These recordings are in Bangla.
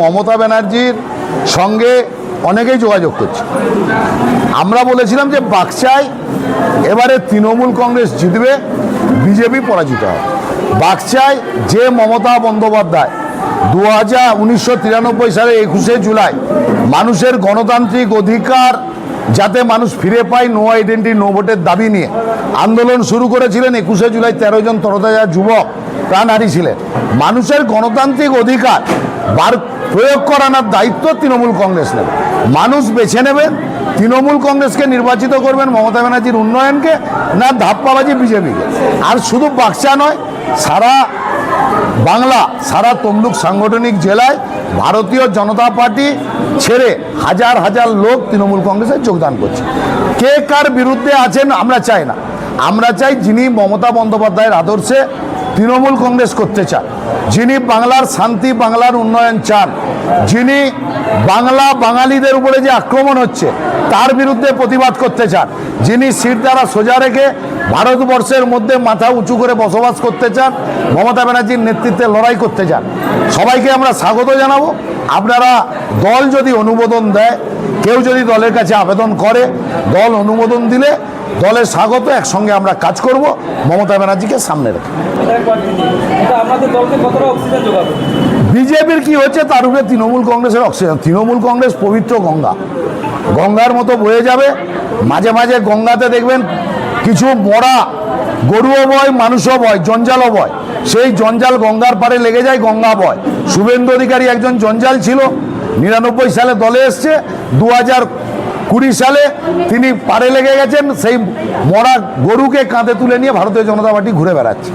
মমতা ব্যানার্জির সঙ্গে অনেকেই যোগাযোগ করছে। আমরা বলেছিলাম যে বাক্সায় এবারে তৃণমূল কংগ্রেস জিতবে, বিজেপি পরাজিত হয় বাক্সায় যে মমতা বন্দ্যোপাধ্যায় দু হাজার উনিশশো তিরানব্বই সালে একুশে জুলাই মানুষের গণতান্ত্রিক অধিকার যাতে মানুষ ফিরে পায় নো আইডেন্টি নো ভোটের দাবি নিয়ে আন্দোলন শুরু করেছিলেন একুশে জুলাই তেরো জন তরতাজা যুবক প্রাণ হারিয়েছিলেন মানুষের গণতান্ত্রিক অধিকার বার প্রয়োগ করানোর দায়িত্ব তৃণমূল কংগ্রেস নেবে। মানুষ বেছে নেবেন তৃণমূল কংগ্রেসকে নির্বাচিত করবেন মমতা ব্যানার্জির উন্নয়নকে না ধাপ্পাবাজি বিজেপিকে। আর শুধু বাক্সা নয়, সারা বাংলা, সারা তমলুক সাংগঠনিক জেলায় ভারতীয় জনতা পার্টি ছেড়ে হাজার হাজার লোক তৃণমূল কংগ্রেসে যোগদান করছে। কে কার বিরুদ্ধে আছেন আমরা চাই না। আমরা চাই যিনি মমতা বন্দ্যোপাধ্যায়ের আদর্শে তৃণমূল কংগ্রেস করতে চান যিনি বাংলার শান্তি, বাংলার উন্নয়ন চান, যিনি বাংলা বাঙালিদের উপরে যে আক্রমণ হচ্ছে, তার বিরুদ্ধে প্রতিবাদ করতে চান, যিনি সিট দ্বারা সোজা রেখে ভারতবর্ষের মধ্যে মাথা উঁচু করে বসবাস করতে চান, মমতা ব্যানার্জির নেতৃত্বে লড়াই করতে চান। সবাইকে আমরা স্বাগত জানাব। আপনারা দল যদি অনুমোদন দেয়, কেউ যদি দলের কাছে আবেদন করে, দল অনুমোদন দিলে দলের স্বাগত একসঙ্গে আমরা কাজ করব। মমতা ব্যানার্জিকে সামনে রেখে। বিজেপির কি হচ্ছে, তার উপরে তৃণমূল কংগ্রেসের অক্সিজেন। তৃণমূল কংগ্রেস পবিত্র গঙ্গা। গঙ্গার মতো বয়ে যাবে। মাঝে মাঝে গঙ্গাতে দেখবেন কিছু মরা গরুও বয়, মানুষও বয়, জঞ্জালও বয়। সেই জঞ্জাল গঙ্গার পারে লেগে যায়, গঙ্গা বয়। শুভেন্দু অধিকারী একজন জঞ্জাল ছিল, নিরানব্বই সালে দলে এসছে দু হাজার কুড়ি সালে তিনি পারে লেগে গেছেন, সেই মরা গরুকে কাঁধে তুলে নিয়ে ভারতীয় জনতা পার্টি ঘুরে বেড়াচ্ছে।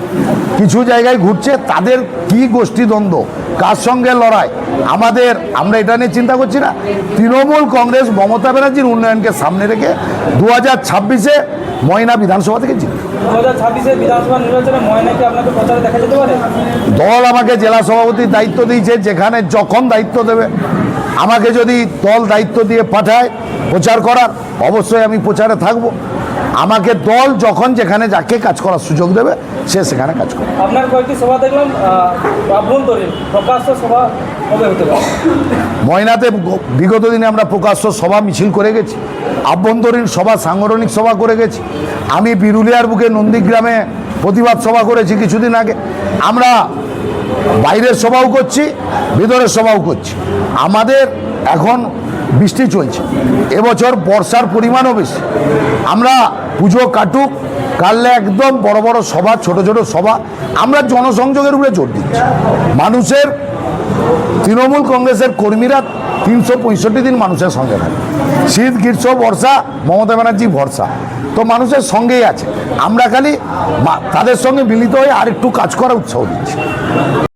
কিছু জায়গায় ঘুরছে, তাদের কি গোষ্ঠীদ্বন্দ্ব, কার সঙ্গে লড়াই? আমাদের আমরা এটা নিয়ে চিন্তা করছি না। তৃণমূল কংগ্রেস মমতা ব্যানার্জির উন্নয়নকে সামনে রেখে দু হাজার ছাব্বিশে ময়না বিধানসভা থেকে জিতবে দল আমাকে জেলা সভাপতির দায়িত্ব দিয়েছে যেখানে যখন দায়িত্ব দেবে আমাকে যদি দল দায়িত্ব দিয়ে পাঠায় প্রচার করার অবশ্যই আমি প্রচারে থাকব। আমাকে দল যখন যেখানে যাকে কাজ করার সুযোগ দেবে সে সেখানে কাজ করবে। আপনার কয়েকটি সভা দেখলাম আভ্যন্তরীণ প্রকাশ্য সভা ময়নাতে বিগত দিনে আমরা প্রকাশ্য সভা মিছিল করে গেছি আভ্যন্তরীণ সভা সাংগঠনিক সভা করে গেছি। আমি বিরুলিয়ার বুকে নন্দীগ্রামে প্রতিবাদ সভা করেছি কিছুদিন আগে। আমরা বাইরের সভাও করছি ভিতরের সভাও করছি। আমাদের এখন বৃষ্টি চলছে। এবছর বর্ষার পরিমাণও বেশি। আমরা পুজো কাটুক কাটলে একদম বড় বড় সভা, ছোট ছোট সভা, আমরা জনসংযোগের উপরে জোর দিচ্ছি। মানুষের, তৃণমূল কংগ্রেসের কর্মীরা তিনশো পঁয়ষট্টি দিন মানুষের সঙ্গে থাকে। শীত, গ্রীষ্ম, বর্ষা, মমতা ব্যানার্জি, ভরসা। তো মানুষের সঙ্গেই আছে। আমরা খালি তাদের সঙ্গে মিলিত হয়ে আরেকটু কাজ করার উৎসাহ দিচ্ছি।